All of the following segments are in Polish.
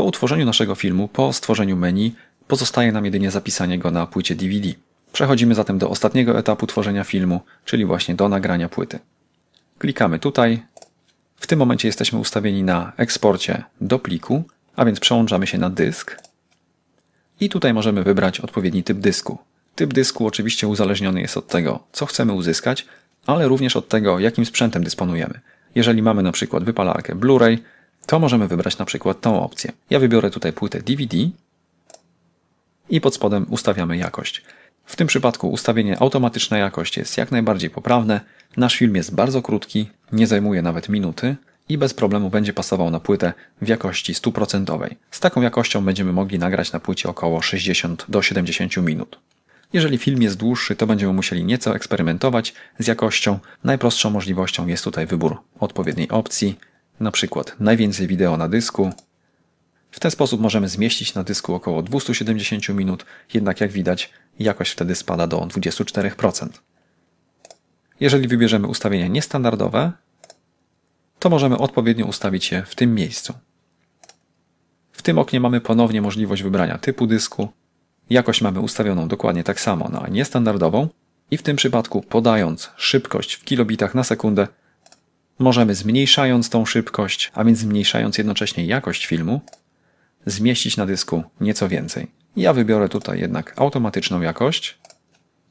Po utworzeniu naszego filmu, po stworzeniu menu, pozostaje nam jedynie zapisanie go na płycie DVD. Przechodzimy zatem do ostatniego etapu tworzenia filmu, czyli właśnie do nagrania płyty. Klikamy tutaj. W tym momencie jesteśmy ustawieni na eksporcie do pliku, a więc przełączamy się na dysk. I tutaj możemy wybrać odpowiedni typ dysku. Typ dysku oczywiście uzależniony jest od tego, co chcemy uzyskać, ale również od tego, jakim sprzętem dysponujemy. Jeżeli mamy na przykład wypalarkę Blu-ray, to możemy wybrać na przykład tą opcję. Ja wybiorę tutaj płytę DVD i pod spodem ustawiamy jakość. W tym przypadku ustawienie automatyczna jakość jest jak najbardziej poprawne. Nasz film jest bardzo krótki, nie zajmuje nawet minuty i bez problemu będzie pasował na płytę w jakości stuprocentowej. Z taką jakością będziemy mogli nagrać na płycie około 60 do 70 minut. Jeżeli film jest dłuższy, to będziemy musieli nieco eksperymentować z jakością. Najprostszą możliwością jest tutaj wybór odpowiedniej opcji, na przykład najwięcej wideo na dysku. W ten sposób możemy zmieścić na dysku około 270 minut, jednak jak widać jakość wtedy spada do 24%. Jeżeli wybierzemy ustawienia niestandardowe, to możemy odpowiednio ustawić je w tym miejscu. W tym oknie mamy ponownie możliwość wybrania typu dysku. Jakość mamy ustawioną dokładnie tak samo na niestandardową i w tym przypadku podając szybkość w kilobitach na sekundę możemy zmniejszając tą szybkość, a więc zmniejszając jednocześnie jakość filmu, zmieścić na dysku nieco więcej. Ja wybiorę tutaj jednak automatyczną jakość.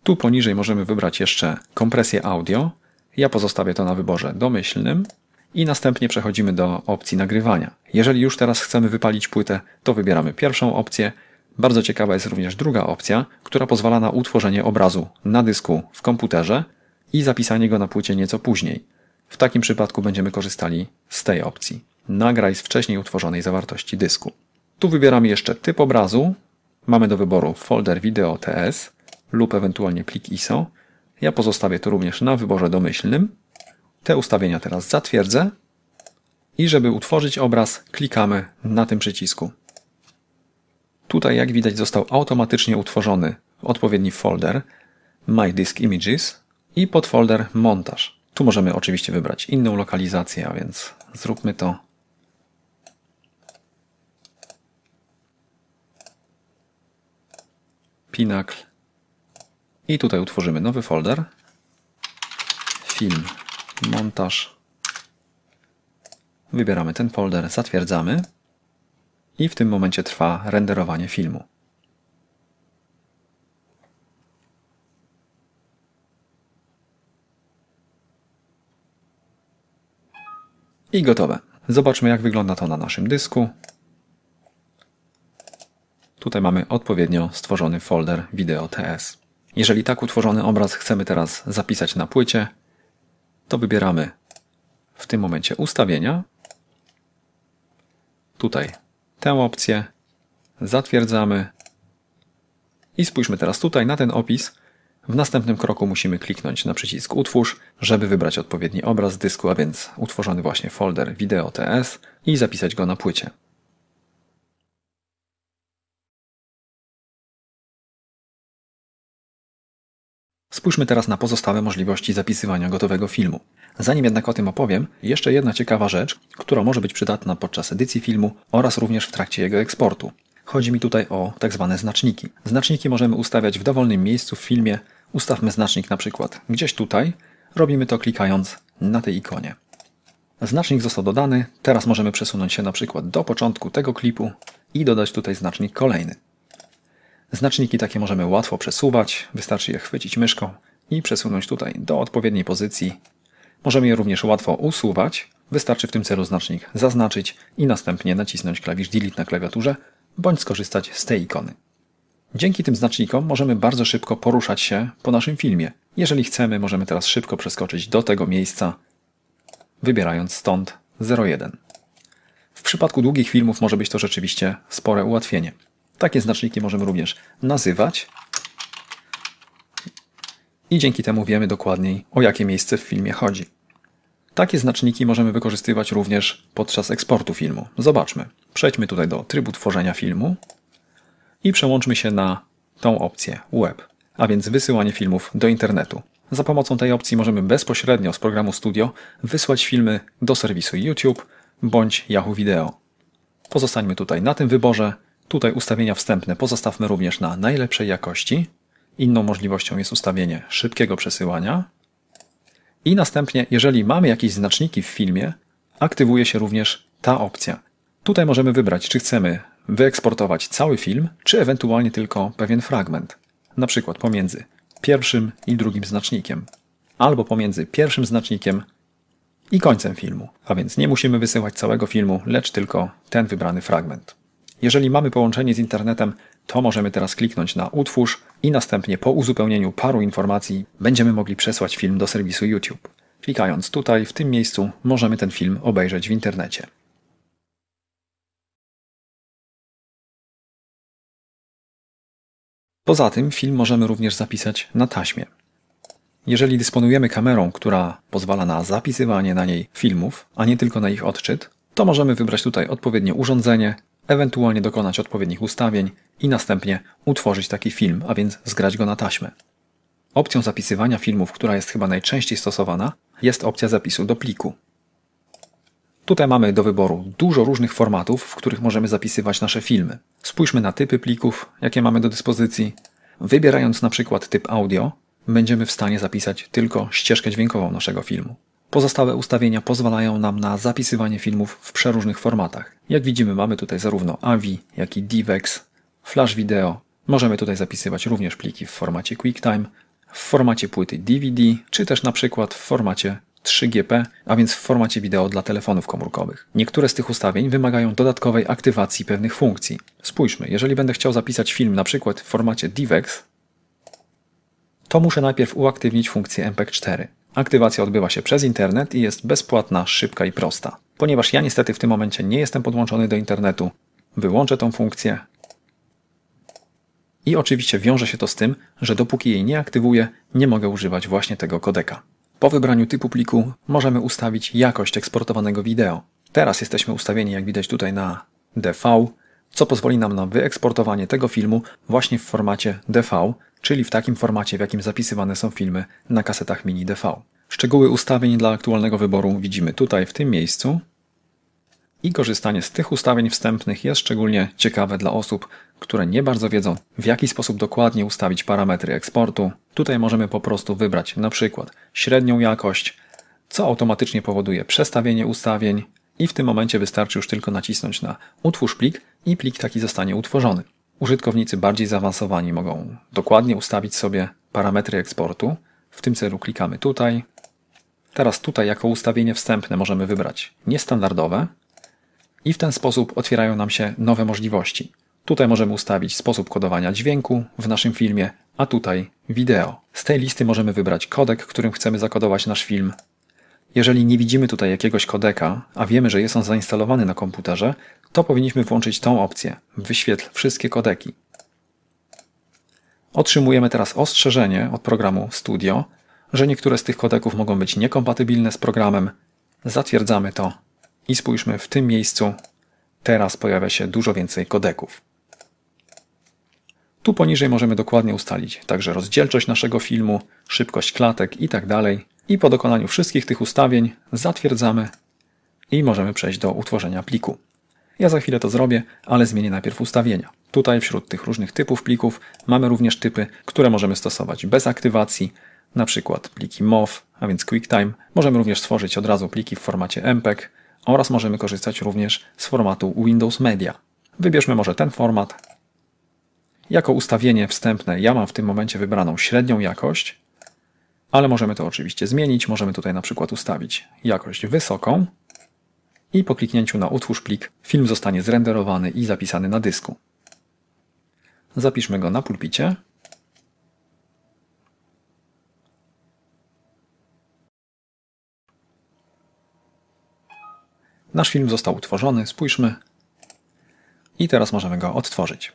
Tu poniżej możemy wybrać jeszcze kompresję audio. Ja pozostawię to na wyborze domyślnym i następnie przechodzimy do opcji nagrywania. Jeżeli już teraz chcemy wypalić płytę, to wybieramy pierwszą opcję. Bardzo ciekawa jest również druga opcja, która pozwala na utworzenie obrazu na dysku w komputerze i zapisanie go na płycie nieco później. W takim przypadku będziemy korzystali z tej opcji. Nagraj z wcześniej utworzonej zawartości dysku. Tu wybieramy jeszcze typ obrazu. Mamy do wyboru folder wideo TS lub ewentualnie plik ISO. Ja pozostawię to również na wyborze domyślnym. Te ustawienia teraz zatwierdzę. I żeby utworzyć obraz, klikamy na tym przycisku. Tutaj, jak widać, został automatycznie utworzony odpowiedni folder My Disk Images i podfolder Montaż. Tu możemy oczywiście wybrać inną lokalizację, a więc zróbmy to Pinnacle. I tutaj utworzymy nowy folder. Film, montaż. Wybieramy ten folder, zatwierdzamy. I w tym momencie trwa renderowanie filmu. I gotowe. Zobaczmy jak wygląda to na naszym dysku. Tutaj mamy odpowiednio stworzony folder wideo TS. Jeżeli tak utworzony obraz chcemy teraz zapisać na płycie, to wybieramy w tym momencie ustawienia. Tutaj tę opcję zatwierdzamy i spójrzmy teraz tutaj na ten opis. W następnym kroku musimy kliknąć na przycisk Utwórz, żeby wybrać odpowiedni obraz dysku, a więc utworzony właśnie folder wideo TS i zapisać go na płycie. Spójrzmy teraz na pozostałe możliwości zapisywania gotowego filmu. Zanim jednak o tym opowiem, jeszcze jedna ciekawa rzecz, która może być przydatna podczas edycji filmu oraz również w trakcie jego eksportu. Chodzi mi tutaj o tak zwane znaczniki. Znaczniki możemy ustawiać w dowolnym miejscu w filmie. Ustawmy znacznik na przykład gdzieś tutaj. Robimy to klikając na tej ikonie. Znacznik został dodany. Teraz możemy przesunąć się na przykład do początku tego klipu i dodać tutaj znacznik kolejny. Znaczniki takie możemy łatwo przesuwać, wystarczy je chwycić myszką i przesunąć tutaj do odpowiedniej pozycji. Możemy je również łatwo usuwać, wystarczy w tym celu znacznik zaznaczyć i następnie nacisnąć klawisz Delete na klawiaturze bądź skorzystać z tej ikony. Dzięki tym znacznikom możemy bardzo szybko poruszać się po naszym filmie. Jeżeli chcemy, możemy teraz szybko przeskoczyć do tego miejsca, wybierając stąd 01. W przypadku długich filmów może być to rzeczywiście spore ułatwienie. Takie znaczniki możemy również nazywać i dzięki temu wiemy dokładniej, o jakie miejsce w filmie chodzi. Takie znaczniki możemy wykorzystywać również podczas eksportu filmu. Zobaczmy. Przejdźmy tutaj do trybu tworzenia filmu i przełączmy się na tą opcję Web, a więc wysyłanie filmów do internetu. Za pomocą tej opcji możemy bezpośrednio z programu Studio wysłać filmy do serwisu YouTube bądź Yahoo Video. Pozostańmy tutaj na tym wyborze. Tutaj ustawienia wstępne pozostawmy również na najlepszej jakości. Inną możliwością jest ustawienie szybkiego przesyłania. I następnie, jeżeli mamy jakieś znaczniki w filmie, aktywuje się również ta opcja. Tutaj możemy wybrać, czy chcemy wyeksportować cały film, czy ewentualnie tylko pewien fragment. Na przykład pomiędzy pierwszym i drugim znacznikiem, albo pomiędzy pierwszym znacznikiem i końcem filmu. A więc nie musimy wysyłać całego filmu, lecz tylko ten wybrany fragment. Jeżeli mamy połączenie z internetem, to możemy teraz kliknąć na utwórz i następnie po uzupełnieniu paru informacji będziemy mogli przesłać film do serwisu YouTube. Klikając tutaj, w tym miejscu, możemy ten film obejrzeć w internecie. Poza tym film możemy również zapisać na taśmie. Jeżeli dysponujemy kamerą, która pozwala na zapisywanie na niej filmów, a nie tylko na ich odczyt, to możemy wybrać tutaj odpowiednie urządzenie, ewentualnie dokonać odpowiednich ustawień i następnie utworzyć taki film, a więc zgrać go na taśmę. Opcją zapisywania filmów, która jest chyba najczęściej stosowana, jest opcja zapisu do pliku. Tutaj mamy do wyboru dużo różnych formatów, w których możemy zapisywać nasze filmy. Spójrzmy na typy plików, jakie mamy do dyspozycji. Wybierając na przykład typ audio, będziemy w stanie zapisać tylko ścieżkę dźwiękową naszego filmu. Pozostałe ustawienia pozwalają nam na zapisywanie filmów w przeróżnych formatach. Jak widzimy, mamy tutaj zarówno AVI, jak i DivX, Flash Video. Możemy tutaj zapisywać również pliki w formacie QuickTime, w formacie płyty DVD, czy też na przykład w formacie 3GP, a więc w formacie wideo dla telefonów komórkowych. Niektóre z tych ustawień wymagają dodatkowej aktywacji pewnych funkcji. Spójrzmy, jeżeli będę chciał zapisać film na przykład w formacie DivX, to muszę najpierw uaktywnić funkcję MPEG-4. Aktywacja odbywa się przez internet i jest bezpłatna, szybka i prosta. Ponieważ ja niestety w tym momencie nie jestem podłączony do internetu, wyłączę tą funkcję. I oczywiście wiąże się to z tym, że dopóki jej nie aktywuję, nie mogę używać właśnie tego kodeka. Po wybraniu typu pliku możemy ustawić jakość eksportowanego wideo. Teraz jesteśmy ustawieni, jak widać tutaj, na DV, co pozwoli nam na wyeksportowanie tego filmu właśnie w formacie DV, czyli w takim formacie, w jakim zapisywane są filmy na kasetach mini DV. Szczegóły ustawień dla aktualnego wyboru widzimy tutaj w tym miejscu. I korzystanie z tych ustawień wstępnych jest szczególnie ciekawe dla osób, które nie bardzo wiedzą, w jaki sposób dokładnie ustawić parametry eksportu. Tutaj możemy po prostu wybrać na przykład średnią jakość, co automatycznie powoduje przestawienie ustawień i w tym momencie wystarczy już tylko nacisnąć na utwórz plik i plik taki zostanie utworzony. Użytkownicy bardziej zaawansowani mogą dokładnie ustawić sobie parametry eksportu. W tym celu klikamy tutaj. Teraz tutaj jako ustawienie wstępne możemy wybrać niestandardowe i w ten sposób otwierają nam się nowe możliwości. Tutaj możemy ustawić sposób kodowania dźwięku w naszym filmie, a tutaj wideo. Z tej listy możemy wybrać kodek, którym chcemy zakodować nasz film. Jeżeli nie widzimy tutaj jakiegoś kodeka, a wiemy, że jest on zainstalowany na komputerze, to powinniśmy włączyć tą opcję Wyświetl wszystkie kodeki. Otrzymujemy teraz ostrzeżenie od programu Studio, że niektóre z tych kodeków mogą być niekompatybilne z programem. Zatwierdzamy to i spójrzmy w tym miejscu. Teraz pojawia się dużo więcej kodeków. Tu poniżej możemy dokładnie ustalić także rozdzielczość naszego filmu, szybkość klatek itd. I po dokonaniu wszystkich tych ustawień zatwierdzamy i możemy przejść do utworzenia pliku. Ja za chwilę to zrobię, ale zmienię najpierw ustawienia. Tutaj wśród tych różnych typów plików mamy również typy, które możemy stosować bez aktywacji, na przykład pliki MOV, a więc QuickTime. Możemy również stworzyć od razu pliki w formacie MPEG oraz możemy korzystać również z formatu Windows Media. Wybierzmy może ten format. Jako ustawienie wstępne ja mam w tym momencie wybraną średnią jakość, ale możemy to oczywiście zmienić. Możemy tutaj na przykład ustawić jakość wysoką i po kliknięciu na utwórz plik film zostanie zrenderowany i zapisany na dysku. Zapiszmy go na pulpicie. Nasz film został utworzony, spójrzmy. I teraz możemy go odtworzyć.